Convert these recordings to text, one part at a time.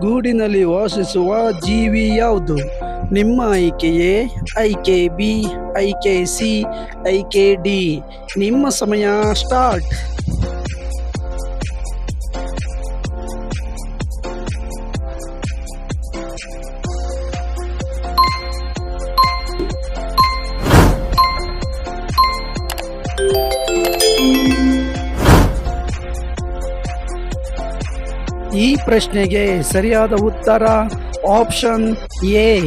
ಗೂಡಿನಲ್ಲಿ ವಾಸಿಸುವ ಜೀವಿ ಯಾವುದು? ನಿಮ್ಮ ಆಯ್ಕೆಯೇ ಐಕೆ ಬಿ ಐಕೆ ಸಿ ಐಕೆ ಡಿ. ನಿಮ್ಮ ಸಮಯ ಸ್ಟಾರ್ಟ್. ಈ ಪ್ರಶ್ನೆಗೆ ಸರಿಯಾದ ಉತ್ತರ ಆಪ್ಷನ್ ಎ.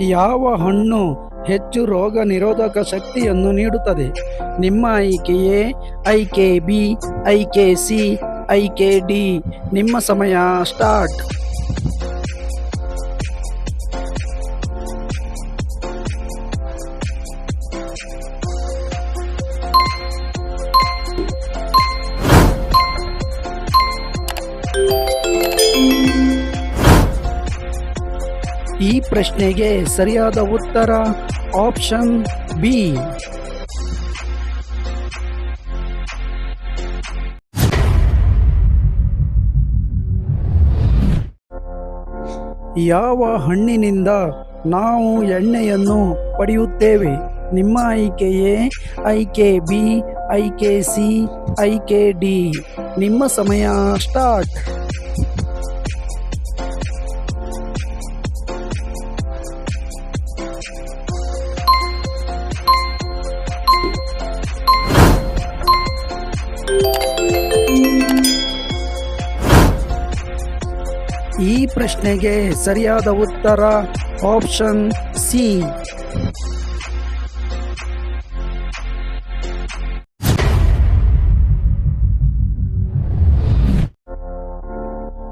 ಯಾವ ಹಣ್ಣು ಹೆಚ್ಚು ರೋಗ ನಿರೋಧಕ ಶಕ್ತಿಯನ್ನು ನೀಡುತ್ತದೆ? ನಿಮ್ಮ ಆಯ್ಕೆಯೇ ಐಕೆ ಬಿ ಐಕೆ ಸಿ ಐಕೆ ಡಿ. ನಿಮ್ಮ ಸಮಯ ಸ್ಟಾರ್ಟ್. ಈ ಪ್ರಶ್ನೆಗೆ ಸರಿಯಾದ ಉತ್ತರ ಆಪ್ಷನ್ ಬಿ. ಯಾವ ಹಣ್ಣಿನಿಂದ ನಾವು ಎಣ್ಣೆಯನ್ನು ಪಡೆಯುತ್ತೇವೆ? ನಿಮ್ಮ ಆಯ್ಕೆಯೇ ಐಕೆ ಬಿ ಐಕೆ ಸಿ ಐಕೆ ಡಿ. ನಿಮ್ಮ ಸಮಯ ಸ್ಟಾರ್ಟ್. ಈ ಪ್ರಶ್ನೆಗೆ ಸರಿಯಾದ ಉತ್ತರ ಆಪ್ಷನ್ ಸಿ.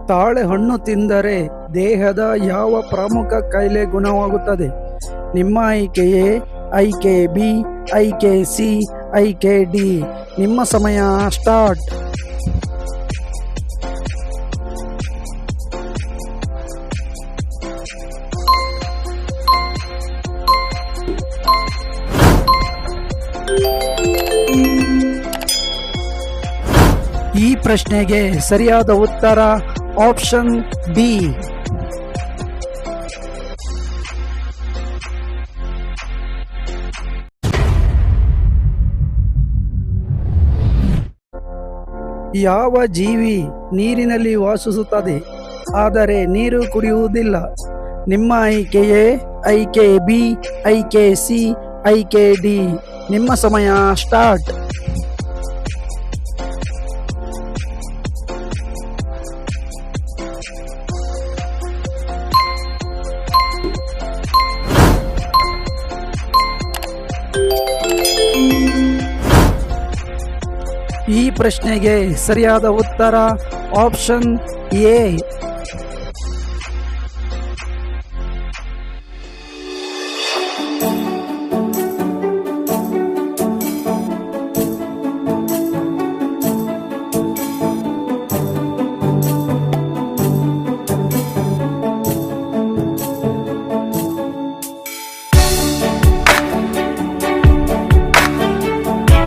ತಾಳೆಹಣ್ಣು ತಿಂದರೆ ದೇಹದ ಯಾವ ಪ್ರಮುಖ ಕಾಯಿಲೆ ಗುಣವಾಗುತ್ತದೆ? ನಿಮ್ಮ ಆಯ್ಕೆಯೇ ಐಕೆ ಬಿ, ಐಕೆ ಸಿ, ಐಕೆ ಡಿ. ನಿಮ್ಮ ಸಮಯ ಸ್ಟಾರ್ಟ್. ಈ ಪ್ರಶ್ನೆಗೆ ಸರಿಯಾದ ಉತ್ತರ ಆಪ್ಷನ್ ಬಿ. ಯಾವ ಜೀವಿ ನೀರಿನಲ್ಲಿ ವಾಸಿಸುತ್ತದೆ? ಆದರೆ ನೀರು ಕುಡಿಯುವುದಿಲ್ಲ. ನಿಮ್ಮ ಆಯ್ಕೆಯೇ ಐಕೆ ಬಿ ಐಕೆ ಸಿ ಐಕೆ ಡಿ. ನಿಮ್ಮ ಸಮಯ ಸ್ಟಾರ್ಟ್. ಈ ಪ್ರಶ್ನೆಗೆ ಸರಿಯಾದ ಉತ್ತರ ಆಪ್ಷನ್ ಎ.